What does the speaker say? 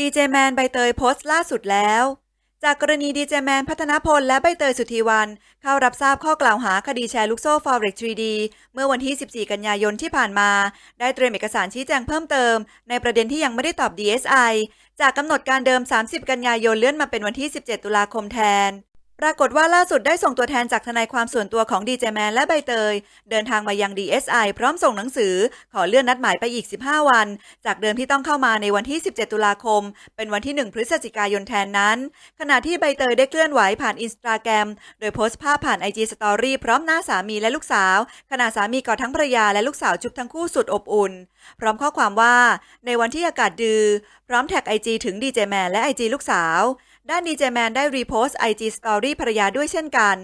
ดีเจแมนใบเตยโพสต์ล่าสุดแล้ว จากกรณีดีเจแมนพัฒนพลและใบเตยสุธีวัน เข้ารับทราบข้อกล่าวหาคดีแชร์ลูกโซ่ Forex 3D เมื่อวันที่ 14 กันยายนที่ผ่านมา ได้เตรียมเอกสารชี้แจงเพิ่มเติม ในประเด็นที่ยังไม่ได้ตอบ DSI จากกำหนดการเดิม 30 กันยายนเลื่อนมาเป็นวันที่ 17 ตุลาคมแทน ปรากฏว่าล่าสุดได้ส่งตัวแทนจากทนายความส่วนตัวของดีเจแมนและใบเตย เดินทางมายัง DSI พร้อมส่งหนังสือ ขอเลื่อนนัดหมายไปอีก 15 วัน จากเดิมที่ต้องเข้ามาในวันที่ 17 ตุลาคม เป็นวันที่ 1 พฤศจิกายนแทนนั้น ขณะที่ใบเตยได้เคลื่อนไหวผ่านอินสตาแกรมโดยโพสต์ภาพผ่าน IG Story พร้อมหน้าสามีและลูกสาว ขณะสามีกอดทั้งภรรยาและลูกสาวจุบทั้งคู่สุดอบอุ่น พร้อมข้อความว่า ในวันที่อากาศดือ พร้อมแท็กไอจีถึงดีเจแมนและไอจีลูกสาว ด้านดีเจแมนได้รีโพสต์ไอจีสตอรี่ภรรยาด้วยเช่นกัน